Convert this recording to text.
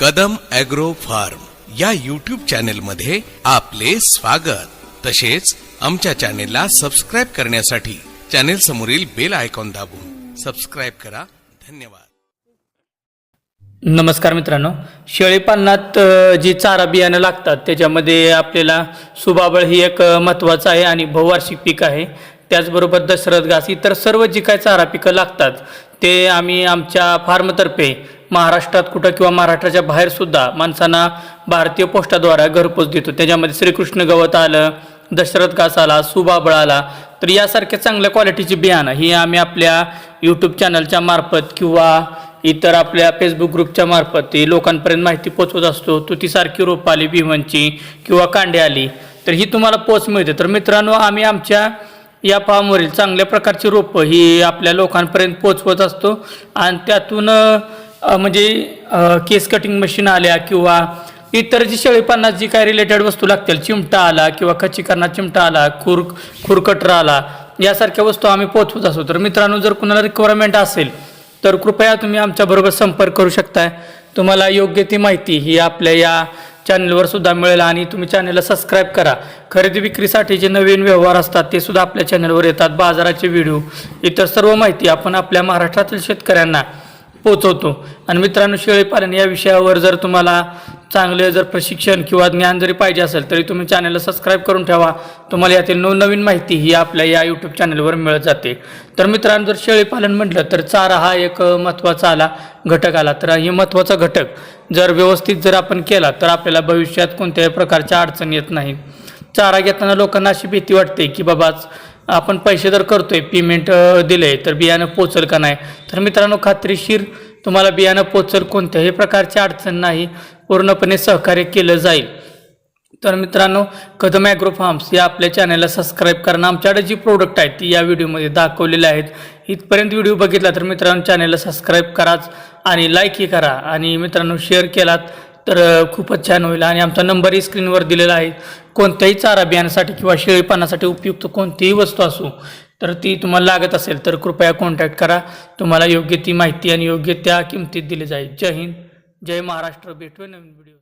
Kadam agro farm या YouTube चॅनेलमध्ये आपले स्वागत. तसेच आमच्या चॅनेलला सबस्क्राईब करण्यासाठी चॅनेल समोरील बेल आयकॉन दाबून सबस्क्राईब करा. धन्यवाद. नमस्कार मित्रांनो शेळीपालनात जी चारा बियाणं लागतात त्याच्यामध्ये आपल्याला सुबाबळ ही एक महत्त्वाचं आहे आणि बहुवार्षिक पीक आहे. त्याचबरोबर दशरथ घास इतर सर्व जी काय चारा पिकं लागतात ते आम्ही आमच्या फार्मतर्फे महाराष्ट्रात कुठं किंवा महाराष्ट्राच्या बाहेरसुद्धा माणसांना भारतीय पोस्टाद्वारा घरपोच देतो. त्याच्यामध्ये श्रीकृष्ण गवत आलं दशरथ घास आला सुबाबळ आला. तर यासारख्या चांगल्या क्वालिटीची बियाणं ही आम्ही आपल्या यूट्यूब चॅनलच्या मार्फत किंवा इतर आपल्या फेसबुक ग्रुपच्या मार्फत ती लोकांपर्यंत माहिती पोचवत असतो. तुतीसारखी रोप आली भीमांची किंवा कांडे आली. तर ही तुम्हाला पोच मिळते. तर मित्रांनो आम्ही आमच्या या फॉर्मवरील चांगल्या प्रकारची रोपं ही आपल्या लोकांपर्यंत पोचवत असतो. आणि त्यातून म्हणजे केस कटिंग मशीन आल्या किंवा इतर जी शेळीपालनात जी काय रिलेटेड वस्तू लागतील चिमटा आला किंवा खच्चीकरणात चिमटा आला खुर खुरकटर आला यासारख्या वस्तू आम्ही पोचवत असतो. तर मित्रांनो जर कुणाला रिक्वायरमेंट असेल तर कृपया तुम्ही आमच्याबरोबर संपर्क करू शकताय. तुम्हाला योग्य ती माहिती ही आपल्या या चॅनलवर सुद्धा मिळेल आणि तुम्ही चॅनलला सबस्क्राईब करा. खरेदी विक्रीसाठी जे नवीन व्यवहार असतात ते सुद्धा आपल्या चॅनलवर येतात. बाजाराचे व्हिडिओ इतर सर्व माहिती आपण आपल्या महाराष्ट्रातील शेतकऱ्यांना पोचवतो आणि मित्रांनो शेळीपालन या विषयावर जर तुम्हाला चांगले जर प्रशिक्षण किंवा ज्ञान जरी पाहिजे असेल तरी तुम्ही चॅनलला सबस्क्राईब करून ठेवा. तुम्हाला यातील नवनवीन माहिती ही आपल्या या यूट्यूब चॅनलवर मिळत जाते. तर मित्रांनो जर शेळीपालन म्हटलं तर चारा हा एक महत्त्वाचा आला घटक आला. तर हे महत्त्वाचा घटक जर व्यवस्थित जर आपण केला तर आपल्याला भविष्यात कोणत्याही प्रकारच्या अडचण येत नाही चारा घेताना लोकांना अशी भीती वाटते की बाबाच आपण पैसे जर करतोय पेमेंट दिले तर बियाणं पोचल का नाही? तर मित्रांनो खात्रीशीर तुम्हाला बियाणं पोचल कोणत्याही प्रकारची अडचण नाही. पूर्णपणे सहकार्य केलं जाईल. तर मित्रांनो कदम ॲग्रो फार्म्स या आपल्या चॅनलला सबस्क्राईब करणं आमच्याकडे जी प्रोडक्ट आहेत ती या व्हिडिओमध्ये दाखवलेले आहेत. इथपर्यंत व्हिडिओ बघितला तर मित्रांनो चॅनलला सबस्क्राईब कराच आणि लाईकही करा. आणि मित्रांनो शेअर केलात तर खूपच छान होईल. आणि आमचा नंबरही स्क्रीनवर दिलेला आहे. कोणत्याही चारा बियाण्यासाठी किंवा शेळीपानासाठी उपयुक्त कोणतीही वस्तू असो तर ती तुम्हाला लागत असेल तर कृपया कॉन्टॅक्ट करा. तुम्हाला योग्य ती माहिती आणि योग्य त्या किमतीत दिली जाईल. जय हिंद. जय महाराष्ट्र भेटूया नवीन व्हिडिओ